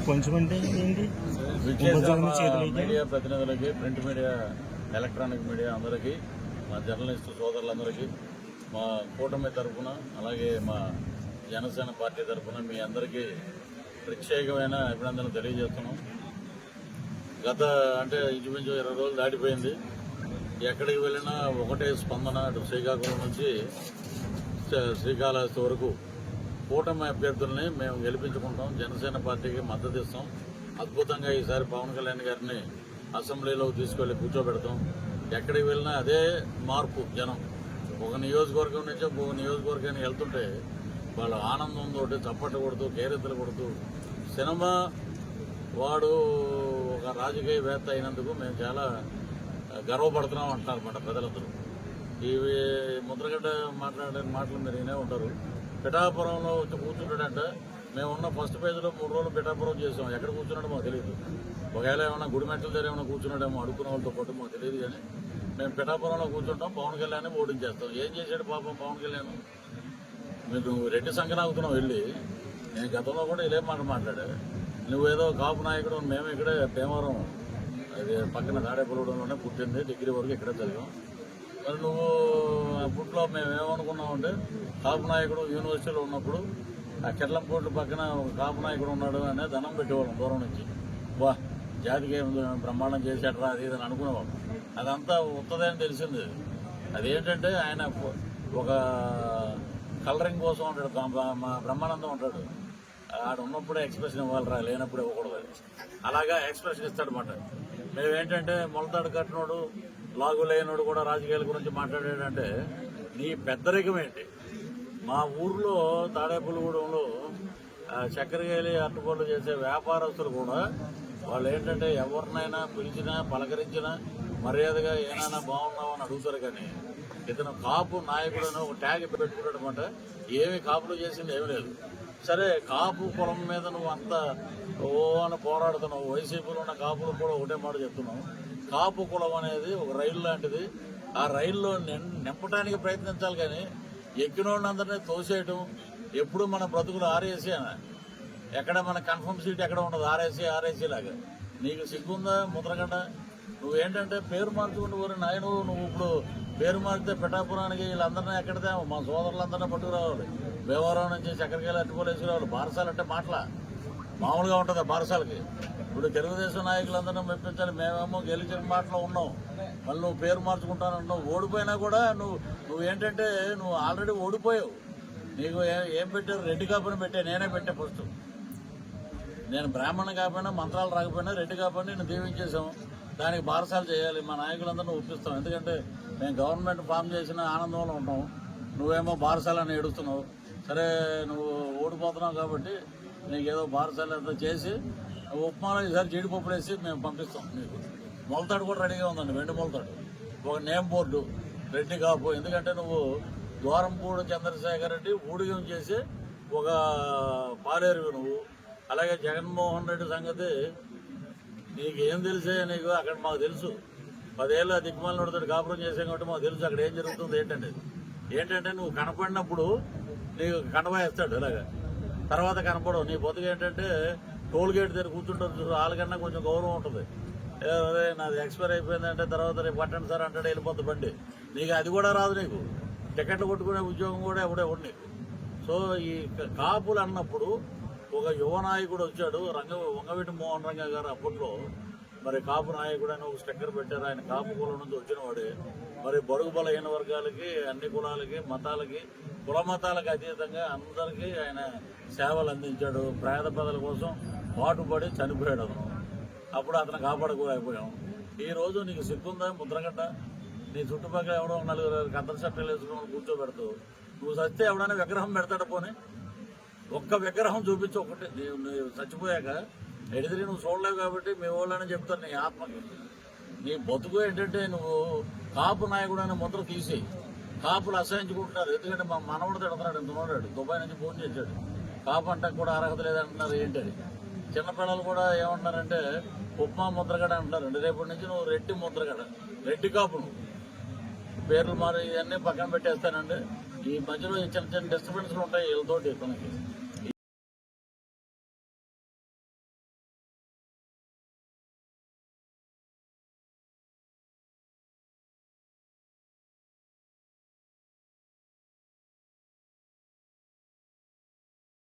కొంచెం అంటే ఏంటి? మీడియా ప్రతినిధులకి ప్రింట్ మీడియా ఎలక్ట్రానిక్ మీడియా అందరికీ మా జర్నలిస్టు సోదరులందరికీ మా కూటమి తరఫున అలాగే మా జనసేన పార్టీ తరఫున మీ అందరికీ ప్రత్యేకమైన అభినందనలు తెలియజేస్తున్నాం. గత అంటే ఇంచుమించు ఇరవై రోజులు దాటిపోయింది. ఎక్కడికి వెళ్ళినా ఒకటే స్పందన అటు శ్రీకాకుళం నుంచి శ్రీ- శ్రీకాళహస్తి వరకు కూటమి అభ్యర్థుల్ని మేము గెలిపించుకుంటాం జనసేన పార్టీకి మద్దతు ఇస్తాం. అద్భుతంగా ఈసారి పవన్ కళ్యాణ్ గారిని అసెంబ్లీలో తీసుకెళ్ళి కూర్చోబెడతాం. ఎక్కడికి వెళ్ళినా అదే మార్పు జనం. ఒక నియోజకవర్గం నుంచి ఒక నియోజకవర్గానికి వెళ్తుంటే వాళ్ళ ఆనందంతో చప్పట్లు కొడుతూ కేరెత్తలు కొడుతూ సినిమా వాడు ఒక రాజకీయవేత్త అయినందుకు మేము చాలా గర్వపడుతున్నాం అంటున్నారు అన్నమాట ప్రజలందరూ. ఇవి ముద్రగడ్డ మాట్లాడే మాటలు మీరు వినే ఉంటారు. పిఠాపురంలో వచ్చి కూర్చుంటాడంట మేము ఉన్న ఫస్ట్ పేజీలో మూడు రోజులు పిఠాపురం చేసాం. ఎక్కడ కూర్చున్నాడో మాకు తెలియదు ఒకవేళ ఏమైనా గుడి మెట్ల దగ్గర ఏమైనా కూర్చున్నాడేమో అడుక్కున్న వాళ్ళతో పాటు మాకు తెలియదు కానీ మేము పిఠాపురంలో కూర్చుంటాం పవన్ కళ్యాణ్ ఓడించేస్తాం. ఏం చేశాడు పాపం పవన్ కళ్యాణ్? మీరు రెడ్డి సంఘనాగుతున్నావు వెళ్ళి. నేను గతంలో కూడా ఇదే మాట మాట్లాడా. నువ్వేదో కాపు నాయకుడు మేము ఇక్కడే భీమవరం అది పక్కన తాడేపల్లిగూడెంలోనే పుట్టింది డిగ్రీ వరకు ఇక్కడే చదివాం. మరి నువ్వు అప్పట్లో మేము ఏమనుకున్నామంటే కాపు నాయకుడు యూనివర్సిటీలో ఉన్నప్పుడు ఆ కెట్లంపోట్ల పక్కన ఒక కాపు నాయకుడు ఉన్నాడు అనే ధనం పెట్టేవాళ్ళం దూరం నుంచి. వా జాతికి ఏం బ్రహ్మాండం చేసేటరా అది ఇది అని అనుకునేవాళ్ళం. అదంతా ఉత్తదని అని తెలిసింది. అదేంటంటే ఆయన ఒక కలరింగ్ కోసం ఉంటాడు మా బ్రహ్మానందం ఉంటాడు. ఆడ ఉన్నప్పుడే ఎక్స్ప్రెషన్ ఇవ్వాలిరా లేనప్పుడు ఇవ్వకూడదు అలాగా ఎక్స్ప్రెషన్ ఇస్తాడు మాట. మేమేంటంటే మొలతాడు కట్టినోడు లాగులేనోడు కూడా రాజకీయాల గురించి మాట్లాడాడంటే నీ పెద్దరికం ఏంటి? మా ఊర్లో తాడేపల్లిగూడెంలో చక్కెరకాయలు చక్కెరకేలి చేసే వ్యాపారస్తులు కూడా వాళ్ళు ఏంటంటే ఎవరినైనా పిలిచినా పలకరించినా మర్యాదగా ఏమైనా బాగున్నావు అని అడుగుతారు కానీ ఇతను కాపు నాయకుడు ఒక ట్యాగ్ పెట్టుకున్నాడు అనమాట ఏమి కాపులు చేసింది ఏమీ లేదు. సరే కాపు కులం మీద నువ్వు అంత ఓ అని పోరాడుతున్నావు. వైసీపీలో ఉన్న కాపులు కూడా ఒకటే మాట చెప్తున్నావు కాపు కులం అనేది ఒక రైలు లాంటిది. ఆ రైల్లో నిం- నింపడానికి ప్రయత్నించాలి కానీ ఎక్కినోడినందరినీ తోసేయటం ఎప్పుడు మన బ్రతుకులు ఆర్ఏసీ అని? ఎక్కడ మన కన్ఫర్మ్ సీట్ ఎక్కడ ఉండదు? ఆర్ఏసీ ఆర్ఏసీ లాగా. నీకు సిగ్గుందా ముద్రగడ్డ? నువ్వేంటంటే పేరు మార్చుకుని పోరు నాయన నువ్వు ఇప్పుడు పేరు మారితే పిఠాపురానికి వీళ్ళందరినీ ఎక్కడితే మా సోదరులందరినీ పట్టుకురావాలి. భీమవరం నుంచి చక్కెరకాయలు అట్టుకోలేసుకురావాలి బారసాలు అంటే మాటల? మామూలుగా ఉంటుంది బారసాలకి? ఇప్పుడు తెలుగుదేశం నాయకులందరినీ మెప్పించాలి. మేమేమో గెలిచిన మాటలో ఉన్నాం. మళ్ళీ నువ్వు పేరు మార్చుకుంటానంటావు ఓడిపోయినా కూడా నువ్వు నువ్వేంటంటే నువ్వు ఆల్రెడీ ఓడిపోయావు. నీకు ఏం పెట్టారు? రెడ్డి కాపుని పెట్టే నేనే పెట్టే ఫస్ట్. నేను బ్రాహ్మణ కాకపోయినా మంత్రాలు రాకపోయినా రెడ్డి కాపని నేను దీవించేసాం దానికి బారసాలు చేయాలి. మా నాయకులందరినీ ఒప్పిస్తాం. ఎందుకంటే మేము గవర్నమెంట్ ఫామ్ చేసిన ఆనందంలో ఉంటాం. నువ్వేమో బారసాలని ఏడుస్తున్నావు. సరే నువ్వు ఓడిపోతున్నావు కాబట్టి నీకు ఏదో బారసాలు అంతా చేసి ఉప్మాలో ఈసారి జీడిపప్పులు వేసి మేము పంపిస్తాం నీకు. మొలతాడు కూడా రెడీగా ఉందండి. వెండి మొలతాడు. ఒక నేమ్ బోర్డు. రెడ్డి కాపు. ఎందుకంటే నువ్వు ద్వారంపూడు చంద్రశేఖర్ రెడ్డి ఊడిగం చేసి ఒక పాలేరు నువ్వు. అలాగే జగన్మోహన్ రెడ్డి సంగతి నీకు ఏం నీకు? అక్కడ మాకు తెలుసు. పదేళ్ళ దిక్కుమాలతో కాపురం చేసాం కాబట్టి మాకు తెలుసు అక్కడ ఏం జరుగుతుంది ఏంటంటే ఏంటంటే నువ్వు కనపడినప్పుడు నీకు కనబాయిస్తాడు ఇలాగా తర్వాత కనపడవు. నీ బతుకు ఏంటంటే టోల్ గేట్ దగ్గర కూర్చుంటారు చూడు, వాళ్ళకన్నా కొంచెం గౌరవం ఉంటుంది. అదే నాది ఎక్స్పైర్ అయిపోయిందంటే తర్వాత రేపు పట్టండి సార్ అంటాడు వెళ్ళిపోతుంది బండి. నీకు అది కూడా రాదు నీకు. టికెట్లు కొట్టుకునే ఉద్యోగం కూడా ఎవడే ఉండదు నీకు. సో ఈ కాపులు అన్నప్పుడు ఒక యువ నాయకుడు వచ్చాడు రంగ వంగవీటి మోహన్ రంగ గారు అప్పట్లో మరి కాపు నాయకుడు అని ఒక స్టిక్కర్ పెట్టారు. ఆయన కాపు కులం నుంచి వచ్చిన వాడే. మరి బడుగు బలహీన వర్గాలకి అన్ని కులాలకి మతాలకి కుల మతాలకు అతీతంగా అందరికీ ఆయన సేవలు అందించాడు. పేద ప్రజల కోసం పాటుపడి చనిపోయాడు అతను. అప్పుడు అతను కాపాడుకోలేకపోయాం. ఈ రోజు నీకు సిగ్గుందా? ముద్రగడ్డ? నీ చుట్టుపక్కల ఎవడో నలుగురు కత్తల చట్టాలు వేసుకుని కూర్చోబెడతావు. నువ్వు చస్తే ఎవడైనా విగ్రహం పెడతాడు పోనీ. ఒక్క విగ్రహం చూపించి ఒకటే. నీవు చచ్చిపోయాక ఎడిదిరి నువ్వు చూడలేవు కాబట్టి మీ వాళ్ళని చెప్తాను నీ ఆత్మకి నీ బతుకు ఏంటంటే నువ్వు కాపు నాయకుడు అనే ముద్ర తీసి కాపులు అసహించుకుంటున్నారు. ఎందుకంటే మా మనవడు తిడుతున్నాడు ఇంత ఉన్నాడు. దుబాయ్ నుంచి ఫోన్ చేశాడు. కాపు అంటే కూడా అర్హత లేదంటున్నారు ఏంటని చిన్నపిల్లలు కూడా ఏమంటున్నారంటే ఉప్మా ముద్రగడ అంటున్నారు. రేపటి నుంచి నువ్వు రెడ్డి ముద్రగడ రెడ్డి కాపు నువ్వు. పేర్లు మారి ఇవన్నీ పక్కన పెట్టేస్తానండి. ఈ మధ్యలో చిన్న చిన్న డిస్టర్బెన్స్లు ఉంటాయి వీళ్ళతోటి ఇతనికి.